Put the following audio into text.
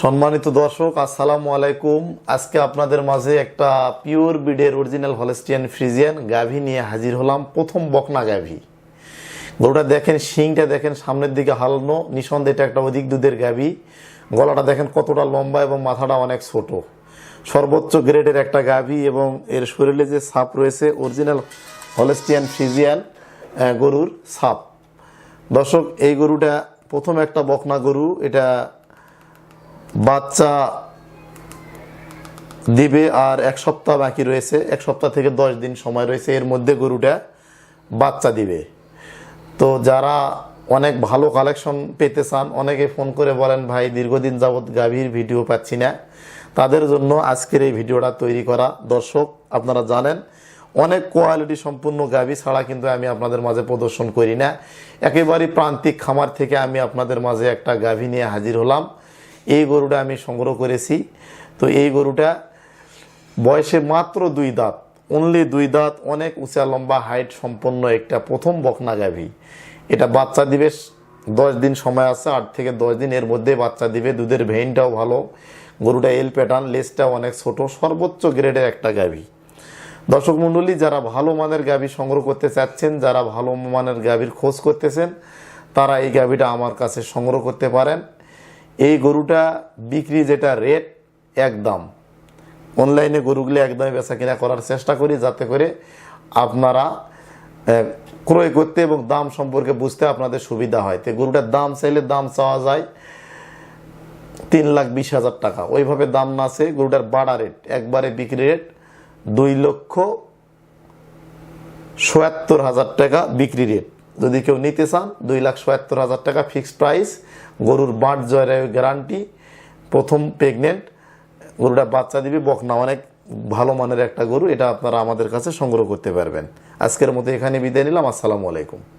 সম্মানিত দর্শক, আসসালামু আলাইকুম। আজকে আপনাদের মাঝে একটা পিওর বিডের অরিজিনাল হলেস্টিয়ান ফ্রিজিয়ান গাভী নিয়ে হাজির হলাম। প্রথম বকনা গাভী। গরুটা দেখেন, শিংটা দেখেন, সামনের দিকে হালানো, নিঃসন্দেহে এটা একটা অধিক দুধের গাভী। গলাটা দেখেন কতটা লম্বা এবং মাথাটা অনেক ছোট। সর্বোচ্চ গ্রেডের একটা গাভী এবং এর শরীরে যে সাপ রয়েছে, অরিজিনাল হলেস্টিয়ান ফ্রিজিয়ান গরুর সাপ। দর্শক, এই গরুটা প্রথম একটা বকনা গরু। এটা বাচ্চা দিবে আর এক সপ্তাহ বাকি রয়েছে। এক সপ্তাহ থেকে দশ দিন সময় রয়েছে। এর মধ্যে গরুটা বাচ্চা দিবে। তো যারা অনেক ভালো কালেকশন পেতে চান, অনেকে ফোন করে বলেন, ভাই, দীর্ঘদিন যাবৎ গাভীর ভিডিও পাচ্ছি না। তাদের জন্য আজকের এই ভিডিওটা তৈরি করা। দর্শক, আপনারা জানেন, অনেক কোয়ালিটি সম্পূর্ণ গাভী ছাড়া কিন্তু আমি আপনাদের মাঝে প্রদর্শন করি না। একেবারে প্রান্তিক খামার থেকে আমি আপনাদের মাঝে একটা গাভী নিয়ে হাজির হলাম। এই গরুটা আমি সংগ্রহ করেছি। তো এই গরুটা বয়সে মাত্র দুই দাঁত অনলি দুই দাঁত, অনেক উঁচা, লম্বা হাইট সম্পন্ন একটা প্রথম বকনা গাভী। এটা বাচ্চা দিবে দশ দিন সময় আছে, আট থেকে দশ দিন এর মধ্যে বাচ্চা দিবে, দুধের ভেইনটাও ভালো। গরুটা এল প্যাটার্ন লেজটাও অনেক ছোট, সর্বোচ্চ গ্রেডের একটা গাভী। দর্শক মণ্ডলী, যারা ভালো মানের গাভী সংগ্রহ করতে চাচ্ছেন, যারা ভালো মানের গাভীর খোঁজ করতেছেন, তারা এই গাভীটা আমার কাছে সংগ্রহ করতে পারেন। এই গরুটা বিক্রি যেটা রেট একদম। অনলাইনে গরুগুলি একদমই বেচা কিনা করার চেষ্টা করি যাতে করে আপনারা ক্রয় করতে এবং দাম সম্পর্কে বুঝতে আপনাদের সুবিধা হয়। তো গরুটার দাম চাইলে দাম চাওয়া যায় তিন লাখ বিশ হাজার টাকা। ওইভাবে দাম না আছে গরুটার বাড়া রেট একবারে বিক্রি রেট দুই লক্ষ সোয়াত্তর হাজার টাকা বিক্রি রেট যদি কেউ নিতে চান, দুই লাখ সোয়াত্তর হাজার টাকা ফিক্সড প্রাইস, গরুর বাট জয়ের গ্যারান্টি, প্রথম প্রেগনেন্ট গরুটা বাচ্চা দিবে, বকনা অনেক ভালো মানের একটা গরু, এটা আপনারা আমাদের কাছে সংগ্রহ করতে পারবেন। আজকের মতো এখানে বিদায় নিলাম, আসসালামু আলাইকুম।